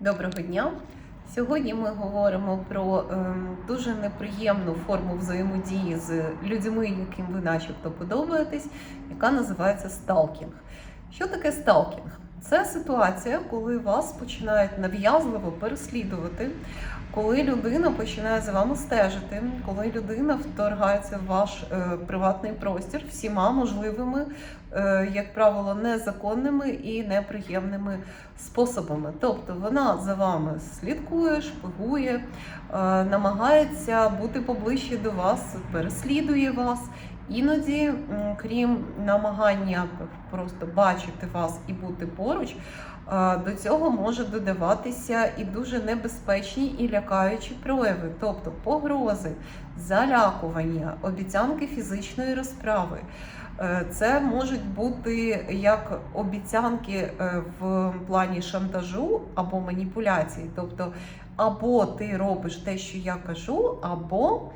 Доброго дня! Сьогодні ми говоримо про ем, дуже неприємну форму взаємодії з людьми, яким ви начебто подобаєтесь, яка називається сталкінг. Що таке сталкінг? Це ситуація, коли вас починають нав'язливо переслідувати, коли людина починає за вами стежити, коли людина вторгається в ваш е, приватний простір всіма можливими, е, як правило, незаконними і неприємними способами. Тобто вона за вами слідкує, шпигує, е, намагається бути поближче до вас, переслідує вас. Іноді, крім намагання просто бачити вас і бути поруч, до цього може додаватися і дуже небезпечні і лякаючі прояви, тобто погрози, залякування, обіцянки фізичної розправи. Е, Це можуть бути як обіцянки е, в плані шантажу або маніпуляції, тобто або ти робиш те, що я кажу, або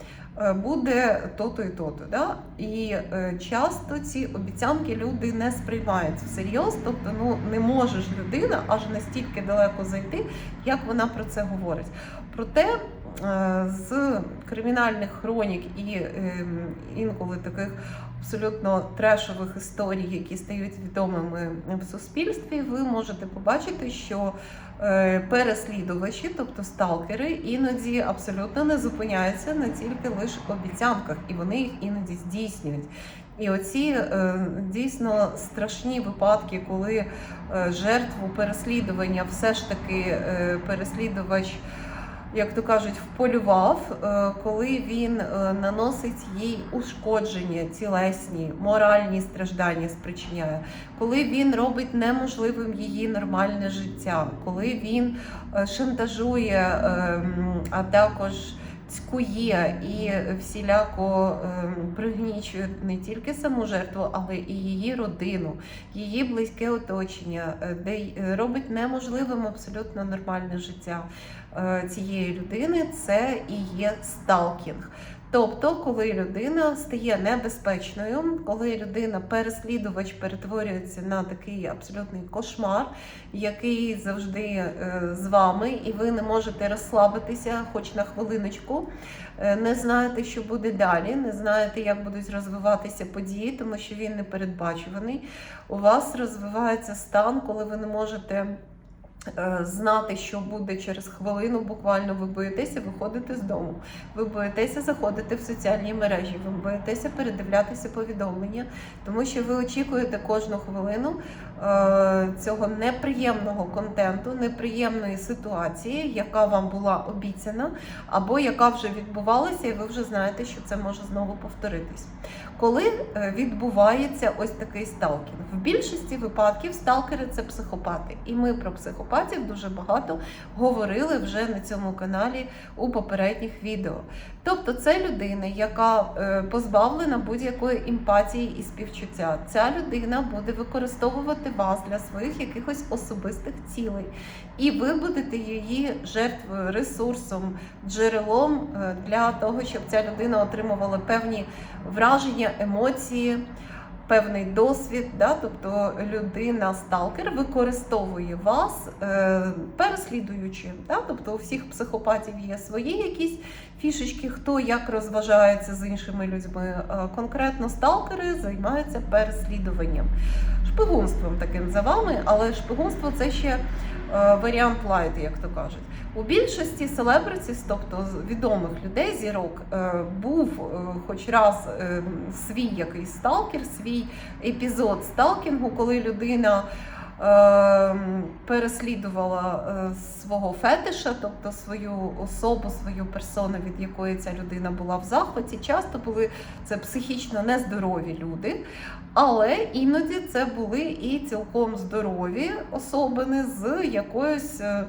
буде то-то і то-то. Да? І е, часто ці обіцянки люди не сприймають всерйоз, тобто ну не може ж людина аж настільки далеко зайти, як вона про це говорить. Проте е, з кримінальних хронік і е, інколи таких абсолютно трешових історій, які стають відомими в суспільстві, ви можете побачити, що е, переслідувачі, тобто сталкери, іноді абсолютно не зупиняються на тільки лише обіцянках, і вони їх іноді здійснюють. І оці е, дійсно страшні випадки, коли е, жертву переслідування все ж таки е, переслідувач як то кажуть, вполював, е, коли він е, наносить їй ушкодження, тілесні, моральні страждання спричиняє, коли він робить неможливим її нормальне життя, коли він е, шантажує, ем, а також цькує і всіляко ем, пригнічує не тільки саму жертву, але і її родину, її близьке оточення, е, де е, робить неможливим абсолютно нормальне життя е, цієї людини, це і є сталкінг. Тобто, коли людина стає небезпечною, коли людина переслідувач перетворюється на такий абсолютний кошмар, який завжди е, з вами, і ви не можете розслабитися, хоч на хвилиночку, е, не знаєте, що буде далі, не знаєте, як будуть розвиватися події, тому що він непередбачуваний. У вас розвивається стан, коли ви не можете. Е, Знати, що буде через хвилину, буквально ви боїтеся виходити з дому. Ви боїтеся заходити в соціальні мережі, ви боїтеся передивлятися повідомлення, тому що ви очікуєте кожну хвилину цього неприємного контенту, неприємної ситуації, яка вам була обіцяна, або яка вже відбувалася, і ви вже знаєте, що це може знову повторитись. Коли е, відбувається ось такий сталкінг, в більшості випадків сталкери це психопати, і ми про психопатів дуже багато говорили вже на цьому каналі у попередніх відео. Тобто, це людина, яка е, позбавлена будь-якої емпатії і співчуття. Ця людина буде використовувати вас для своїх якихось особистих цілей, і ви будете її жертвою, ресурсом, джерелом е, для того, щоб ця людина отримувала певні враження, емоції. Певний досвід, да? тобто людина-сталкер використовує вас, е, переслідуючи. Да? Тобто у всіх психопатів є свої якісь фішечки, хто як розважається з іншими людьми. Е, конкретно сталкери займаються переслідуванням, шпигунством таким за вами, але шпигунство це ще е, варіант лайт, як то кажуть. У більшості селебритіс, тобто відомих людей, зірок, е, був хоч раз свій якийсь сталкер, свій епізод сталкінгу, коли людина е, переслідувала е, свого фетиша, тобто свою особу, свою персону, від якої ця людина була в захваті. Часто були це психічно нездорові люди, але іноді це були і цілком здорові особини з якоюсь. е,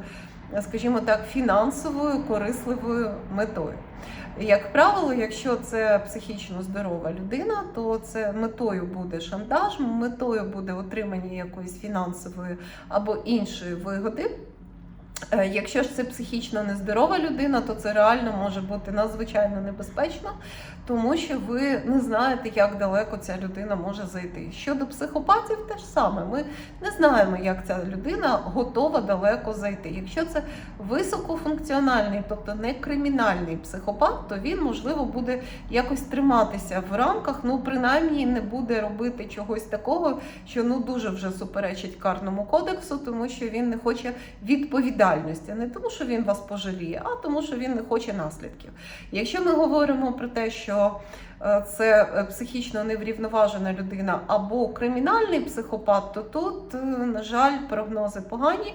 скажімо так, фінансовою корисливою метою. Як правило, якщо це психічно здорова людина, то це метою буде шантаж, метою буде отримання якоїсь фінансової або іншої вигоди. Е, Якщо ж це психічно нездорова людина, то це реально може бути надзвичайно небезпечно, тому що ви не знаєте, як далеко ця людина може зайти. Щодо психопатів, те ж саме. Ми не знаємо, як ця людина готова далеко зайти. Якщо це високофункціональний, тобто не кримінальний психопат, то він можливо буде якось триматися в рамках, ну принаймні не буде робити чогось такого, що ну дуже вже суперечить карному кодексу, тому що він не хоче відповідальності, не тому, що він вас пожаліє, а тому, що він не хоче наслідків. Якщо ми говоримо про те, що е, це е, психічно неврівноважена людина або кримінальний психопат, то тут, е, на жаль, прогнози погані.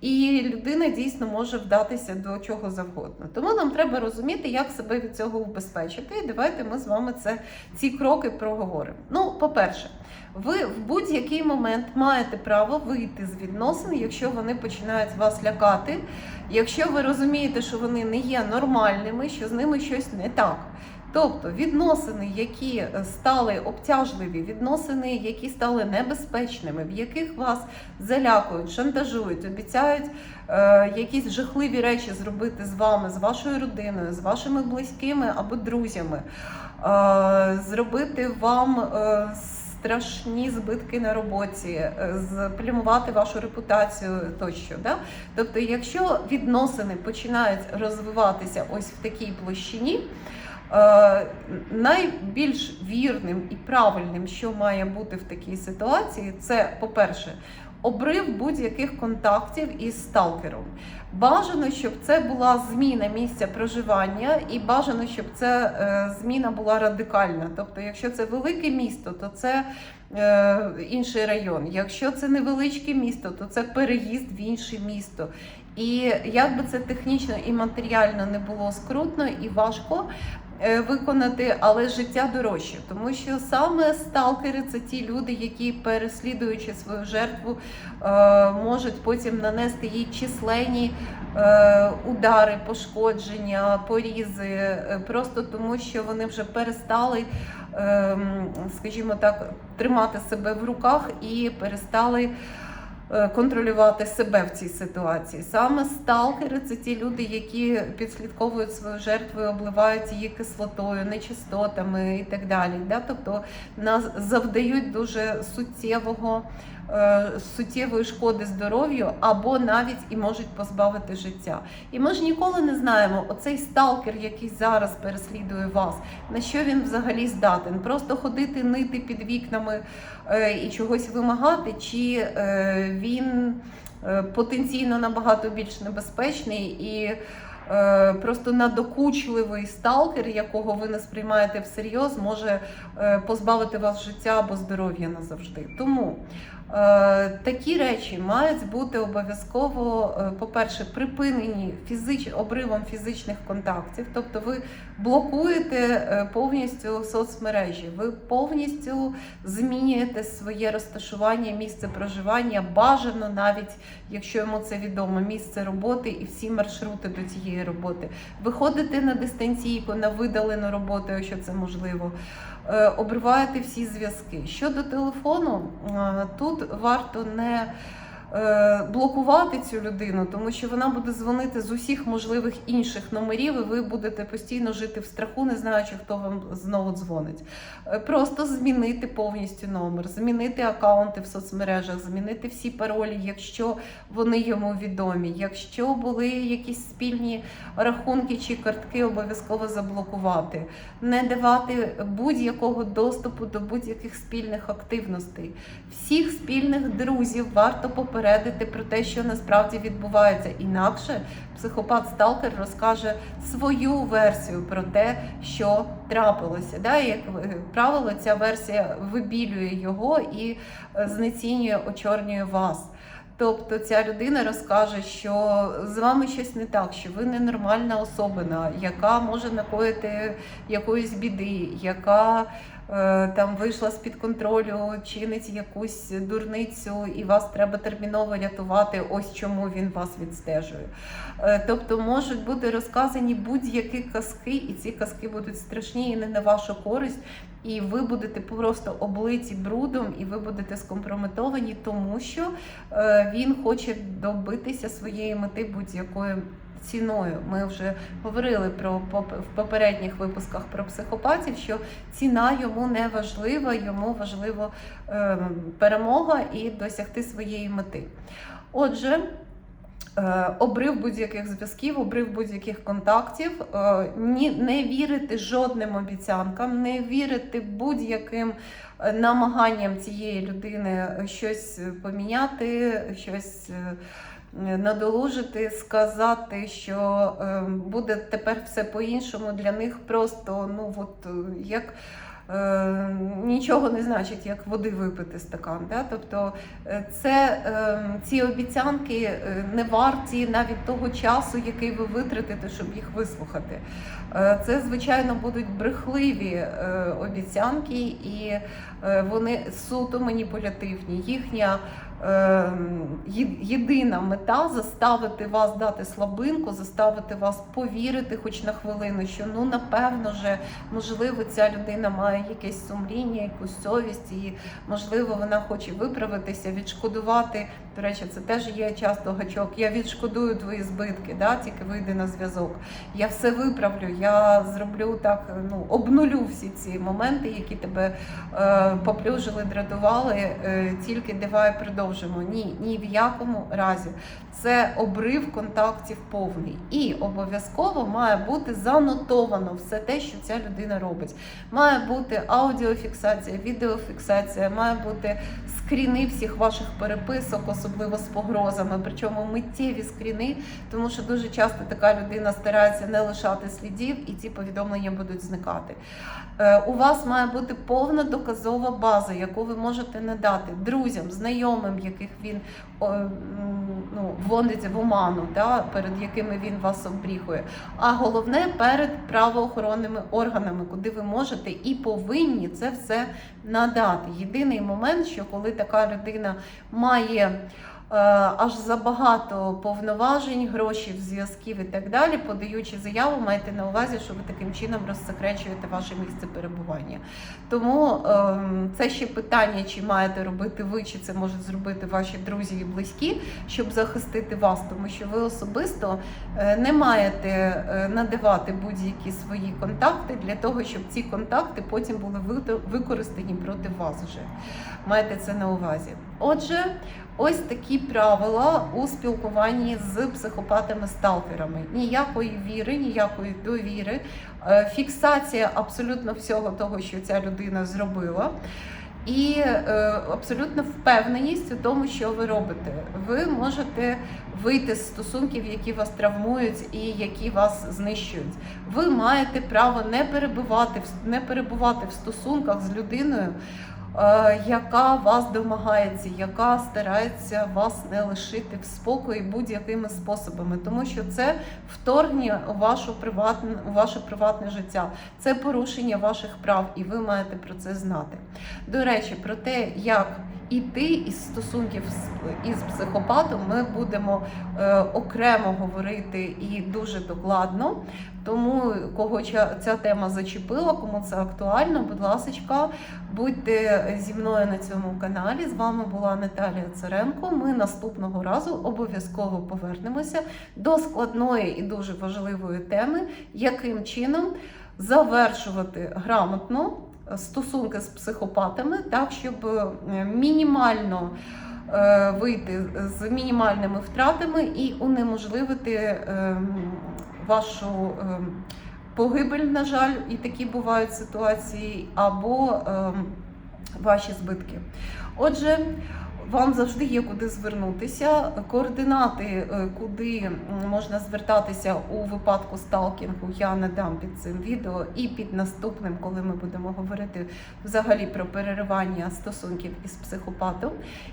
І людина дійсно може вдатися до чого завгодно. Тому нам треба розуміти, як себе від цього убезпечити. І давайте ми з вами це ці кроки проговоримо. Ну, по-перше, ви в будь-який момент маєте право вийти з відносин, якщо вони починають вас лякати, якщо ви розумієте, що вони не є нормальними, що з ними щось не так. Тобто відносини, які стали обтяжливі, відносини, які стали небезпечними, в яких вас залякують, шантажують, обіцяють е, якісь жахливі речі зробити з вами, з вашою родиною, з вашими близькими або друзями, е, зробити вам. Е, Страшні збитки на роботі, е, сплямувати вашу репутацію тощо. Да? Тобто, якщо відносини починають розвиватися ось в такій площині, Е, найбільш вірним і правильним, що має бути в такій ситуації, це, по-перше, обрив будь-яких контактів із сталкером. Бажано, щоб це була зміна місця проживання, і бажано, щоб це е, зміна була радикальна. Тобто, якщо це велике місто, то це е, інший район. Якщо це невеличке місто, то це переїзд в інше місто. І як би це технічно і матеріально не було скрутно і важко, е, виконати, але життя дорожче, тому що саме сталкери це ті люди, які переслідуючи свою жертву, е, можуть потім нанести їй численні е, удари, пошкодження, порізи, е, просто тому що вони вже перестали, ем, скажімо так, тримати себе в руках і перестали. Е, Контролювати себе в цій ситуації. Саме сталкери це ті люди, які підслідковують свою жертву, обливають її кислотою, нечистотами і так далі. Да? Тобто нас завдають дуже суттєвого, суттєвої шкоди здоров'ю або навіть і можуть позбавити життя. І ми ж ніколи не знаємо, оцей сталкер, який зараз переслідує вас, на що він взагалі здатен? Просто ходити, нити під вікнами е, і чогось вимагати, чи е, він е, потенційно набагато більш небезпечний і е, просто надокучливий сталкер, якого ви не сприймаєте всерйоз, може е, позбавити вас життя або здоров'я назавжди. Тому е, такі речі мають бути обов'язково, е, по-перше, припинені фізич... обривом фізичних контактів, тобто ви блокуєте е, повністю соцмережі, ви повністю змінюєте своє розташування, місце проживання, бажано навіть, якщо йому це відомо, місце роботи і всі маршрути до цієї роботи. виходити на дистанційку, на видалену роботу, якщо це можливо. Е, Обриваєте всі зв'язки. Щодо телефону, е, тут варто не блокувати цю людину, тому що вона буде дзвонити з усіх можливих інших номерів, і ви будете постійно жити в страху, не знаючи, хто вам знову дзвонить. Е, Просто змінити повністю номер, змінити акаунти в соцмережах, змінити всі паролі, якщо вони йому відомі. Якщо були якісь спільні рахунки чи картки, обов'язково заблокувати, не давати будь-якого доступу до будь-яких спільних активностей. Всіх спільних друзів варто попередити про те, що насправді відбувається. Інакше психопат-сталкер розкаже свою версію про те, що трапилося. Да? Як е, правило, ця версія вибілює його і е, знецінює, очорнює вас. Тобто ця людина розкаже, що з вами щось не так, що ви ненормальна особина, яка може накоїти якоїсь біди, яка там вийшла з-під контролю, чинить якусь дурницю, і вас треба терміново рятувати. Ось чому він вас відстежує. Е, Тобто можуть бути розказані будь-які казки, і ці казки будуть страшні і не на вашу користь. І ви будете просто облиті брудом, і ви будете скомпрометовані, тому що е, він хоче добитися своєї мети будь-якою ціною. Ми вже говорили про в попередніх випусках про психопатів, що ціна йому не важлива, йому важливо е, перемога і досягти своєї мети. Отже. е, Обрив будь-яких зв'язків, обрив будь-яких контактів, е, не вірити жодним обіцянкам, не вірити будь-яким е, намаганням цієї людини щось поміняти, щось надолужити, сказати, що е, буде тепер все по-іншому для них просто ну от е, як. е, Нічого не значить, як води випити стакан. Да? Тобто е, це, е, ці обіцянки не варті навіть того часу, який ви витратите, щоб їх вислухати. Це, звичайно, будуть брехливі обіцянки, і вони суто маніпулятивні. Їхня єдина мета заставити вас дати слабинку, заставити вас повірити хоч на хвилину, що ну напевно же, можливо, ця людина має якесь сумління, якусь совість, і можливо вона хоче виправитися, відшкодувати. До речі, це теж є часто гачок. Я відшкодую твої збитки, да, тільки вийди на зв'язок. Я все виправлю, я зроблю так, ну обнулю всі ці моменти, які тебе е, поплюжили, дратували. Е, тільки давай продовжимо. Ні, ні в якому разі. Це обрив контактів повний. І обов'язково має бути занотовано все те, що ця людина робить. Має бути аудіофіксація, відеофіксація, має бути скріни всіх ваших переписок, особливо з погрозами. Причому миттєві скріни, тому що дуже часто така людина старається не лишати слідів, і ці повідомлення будуть зникати. Е, У вас має бути повна доказова база, яку ви можете надати друзям, знайомим, яких він ну, вводить в оману, да, перед якими він вас обріхує. А головне перед правоохоронними органами, куди ви можете і повинні це все надати. Єдиний момент, що коли така людина має аж забагато повноважень, грошей, зв'язків і так далі, подаючи заяву, майте на увазі, що ви таким чином розсекречуєте ваше місце перебування. Тому ем, це ще питання, чи маєте робити ви, чи це можуть зробити ваші друзі і близькі, щоб захистити вас, тому що ви особисто е, не маєте е, надавати будь-які свої контакти для того, щоб ці контакти потім були використані проти вас вже. Маєте це на увазі. Отже, ось такі правила у спілкуванні з психопатами-сталкерами. Ніякої віри, ніякої довіри, е, фіксація абсолютно всього того, що ця людина зробила. І е, абсолютно впевненість у тому, що ви робите. Ви можете вийти з стосунків, які вас травмують і які вас знищують. Ви маєте право не перебувати не перебувати в стосунках з людиною, яка вас домагається, яка старається вас не лишити в спокої будь-якими способами, тому що це вторгнення у вашу приватне у ваше приватне життя, це порушення ваших прав, і ви маєте про це знати. До речі, про те, як іти із стосунків із психопатом, ми будемо е, окремо говорити і дуже докладно. Тому кого ця тема зачепила, кому це актуально, будь ласка, будьте зі мною на цьому каналі. З вами була Наталія Царенко. Ми наступного разу обов'язково повернемося до складної і дуже важливої теми, яким чином завершувати грамотно стосунки з психопатами, так щоб е, мінімально е, вийти з мінімальними втратами і унеможливити ем, вашу ем, погибель, на жаль, і такі бувають ситуації, або ем, ваші збитки. Отже, вам завжди є куди звернутися. Координати, е, куди можна звертатися у випадку сталкінгу, я надам під цим відео і під наступним, коли ми будемо говорити взагалі про переривання стосунків із психопатом.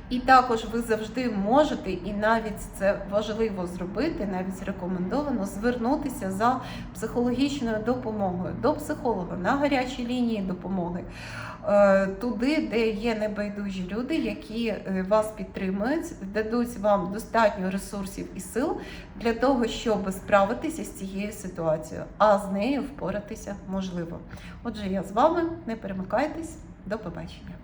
І також ви завжди можете, і навіть це важливо зробити, навіть рекомендовано звернутися за психологічною допомогою до психолога на гарячій лінії допомоги. Е, Туди, де є небайдужі люди, які е, вас підтримують, дадуть вам достатньо ресурсів і сил для того, щоб справитися з цією ситуацією, а з нею впоратися можливо. Отже, я з вами, не перемикайтесь, до побачення.